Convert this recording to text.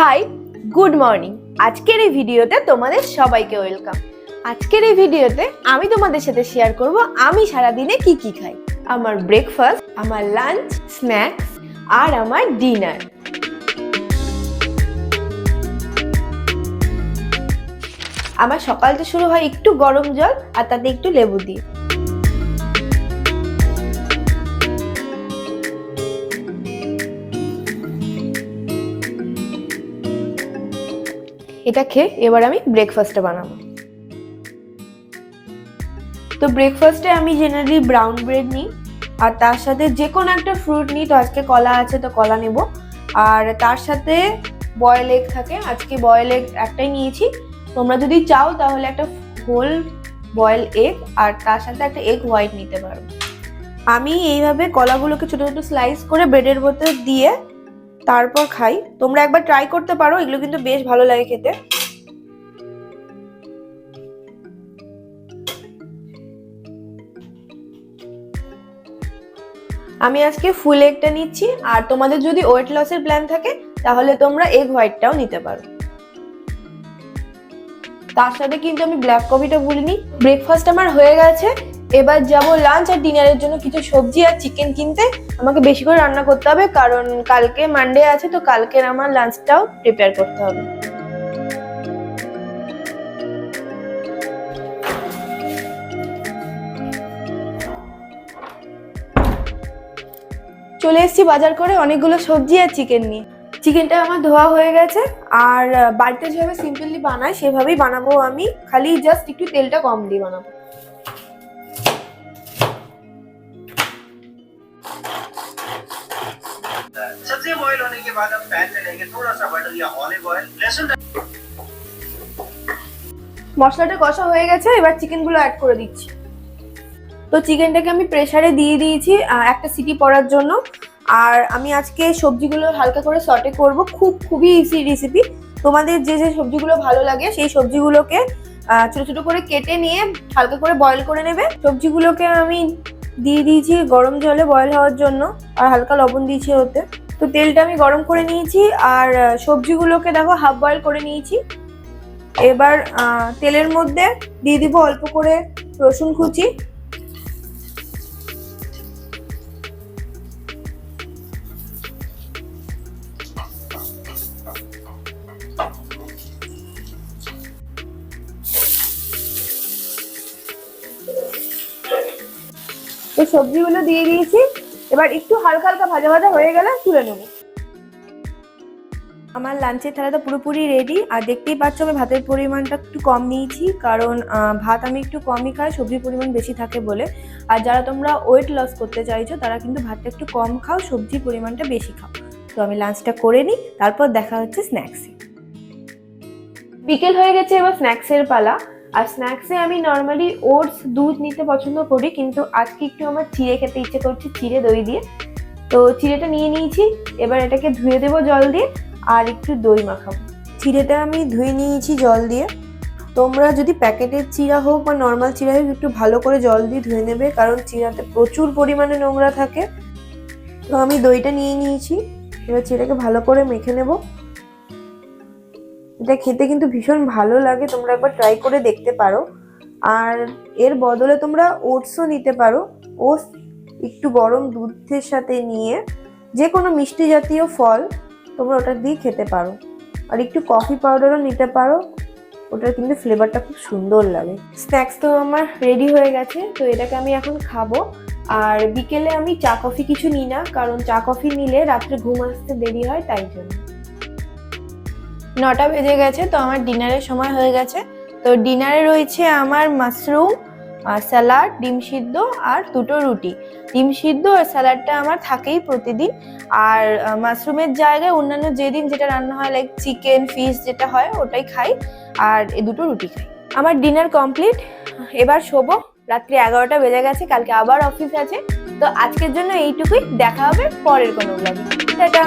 High, good morning. আজকের এই ভিডিওতে তোমাদের সবাইকে ওয়েলকাম। আজকের এই ভিডিওতে আমি তোমাদের সাথে শেয়ার করব, আমি সারাদিনে কি কি খাই। আমার ব্রেকফাস্ট আমার লাঞ্চ স্ন্যাক্স আর আমার ডিনার আমার সকালটা শুরু হয় একটু গরম জল আর তাতে একটু লেবু দিয়ে। এটা খেয়ে এবার আমি ব্রেকফাস্টটা বানাবো। তো ব্রেকফাস্টে আমি জেনারেলি ব্রাউন ব্রেড নিই, আর তার সাথে যে কোনো একটা ফ্রুট নিই, তো আজকে কলা আছে তো কলা নেব। আর তার সাথে বয়েল এগ থাকে, আজকে বয়েল এগ একটাই নিয়েছি। তোমরা যদি চাও তাহলে একটা হোল বয়েল এগ আর তার সাথে একটা এগ হোয়াইট নিতে পারো। আমি এইভাবে কলাগুলোকে ছোটো ছোটো স্লাইস করে ব্রেডের ভেতর দিয়ে তারপর খাই। তোমরা একবার ট্রাই করতে পারো, এগুলো কিন্তু বেশ ভালো লাগে খেতে। আমি আজকে ফুল এগটা নিচ্ছি, আর তোমাদের যদি ওয়েট লসের প্ল্যান থাকে, তাহলে তোমরা এগ হোয়াইটটাও নিতে পারো। তার সাথে কিন্তু আমি ব্ল্যাক কফিটা ভুলিনি ব্রেকফাস্ট আমার হয়ে গেছে এবার যাব লাঞ্চ আর ডিনারের জন্য কিছু সবজি আর চিকেন কিনতে। আমাকে বেশি করে রান্না করতে হবে, কারণ কালকে মানডে আছে, তো কালকের আমার লাঞ্চটাও প্রিপেয়ার করতে হবে। চলে এসেছি বাজার করে অনেকগুলো সবজি আর চিকেন নিয়ে। চিকেনটা আমার ধোয়া হয়ে গেছে, আর বাড়িতে যেভাবে সিম্পলি বানায় সেভাবেই বানাবো আমি। খালি জাস্ট একটু তেলটা কম দিয়ে বানাবো। सब्जी बॉईल होने के बाद अब पैन में लेंगे थोड़ा सा बटर या ऑलिव ऑयल लहसुन মশলাটা কষা হয়ে গেছে এবার চিকেনগুলো অ্যাড করে দিচ্ছি তো চিকেনটাকে আমি প্রেসারে দিয়ে দিয়েছি আহ, একটা সিটি পড়ার জন্য আর আমি আজকে সবজিগুলো হালকা করে সটে করব খুব খুবই ইজি রেসিপি তোমাদের যে যে সবজিগুলো ভালো লাগে সেই সবজিগুলোকে আহ, ছোট ছোট করে কেটে নিয়ে হালকা করে বয়েল করে নেবে সবজিগুলোকে আমি দিয়ে দিয়েছি গরম জলে বয়েল হওয়ার জন্য আর হালকা লবণ দিয়েছি ওতে তো তেলটা আমি গরম করে নিয়েছি আর সবজিগুলোকে দেখো হাফ বয়েল করে নিয়েছি। এবার তেলের মধ্যে দিয়ে দিব অল্প করে রসুন কুচি। তো সবজিগুলো দিয়ে দিয়েছি। এবার একটু হালকা হালকা ভাজা ভাজা হয়ে গেলে তুলে নেব। আমার লাঞ্চের থালাটা পুরোপুরি রেডি আর দেখতেই পাচ্ছ আমি ভাতের পরিমাণটা একটু কম নিয়েছি কারণ ভাত আমি একটু কমই খাই সবজির পরিমাণ বেশি থাকে বলে। আর যারা তোমরা ওয়েট লস করতে চাইছো তারা কিন্তু ভাতটা একটু কম খাও সবজির পরিমাণটা বেশি খাও। তো আমি লাঞ্চটা করে নিই তারপর দেখা হচ্ছে স্ন্যাক্সে বিকেল হয়ে গেছে এবার স্ন্যাক্সের পালা। আর স্ন্যাক্সে আমি নর্মালি ওটস দুধ নিতে পছন্দ করি, কিন্তু আজকে একটু আমার চিড়ে খেতে ইচ্ছে করছে, চিড়ে দই দিয়ে। তো চিড়েটা নিয়ে নিয়েছি, এবার এটাকে ধুয়ে দেবো জল দিয়ে, আর একটু দই মাখাবো। চিড়েটা আমি ধুয়ে নিয়েছি জল দিয়ে। তোমরা যদি প্যাকেটের চিড়া হোক বা নর্মাল চিড়া হোক, একটু ভালো করে জল দিয়ে ধুয়ে নেবে, কারণ চিড়াতে প্রচুর পরিমাণে নোংরা থাকে। তো আমি দইটা নিয়ে নিয়েছি, এবার চিড়াকে ভালো করে মেখে নেব। এটা খেতে কিন্তু ভীষণ ভালো লাগে, তোমরা একবার ট্রাই করে দেখতে পারো। আর এর বদলে তোমরা ওটসও নিতে পারো। ওটস একটু গরম দুধের সাথে নিয়ে যে কোনো মিষ্টি জাতীয় ফল তোমরা ওটা দিয়ে খেতে পারো। আর একটু কফি পাউডারও নিতে পারো। ওটার কিন্তু ফ্লেভারটা খুব সুন্দর লাগে। স্ন্যাক্স তো আমার রেডি হয়ে গেছে, তো এটাকে আমি এখন খাব। আর বিকেলে আমি চা কফি কিছু নিই না, কারণ চা কফি নিলে রাত্রে ঘুম আসতে দেরি হয়, তাই জন্য। নটা বেজে গেছে, তো আমার ডিনারের সময় হয়ে গেছে। তো ডিনারে রয়েছে আমার মাশরুম স্যালাড, ডিম সিদ্ধ আর দুটো রুটি। ডিম সিদ্ধ আর স্যালাডটা আমার থাকেই প্রতিদিন। আর মাশরুমের জায়গায় অন্যান্য যেদিন যেটা রান্না হয় লাইক চিকেন ফিশ যেটা হয়, ওটাই খাই। আর এ দুটো রুটি খাই। আমার ডিনার কমপ্লিট। এবার শোবো। রাত্রি এগারোটা বেজে গেছে, কালকে আবার অফিস আছে। তো আজকের জন্য এইটুকুই। দেখা হবে পরের কোনো ব্লগে টাটা!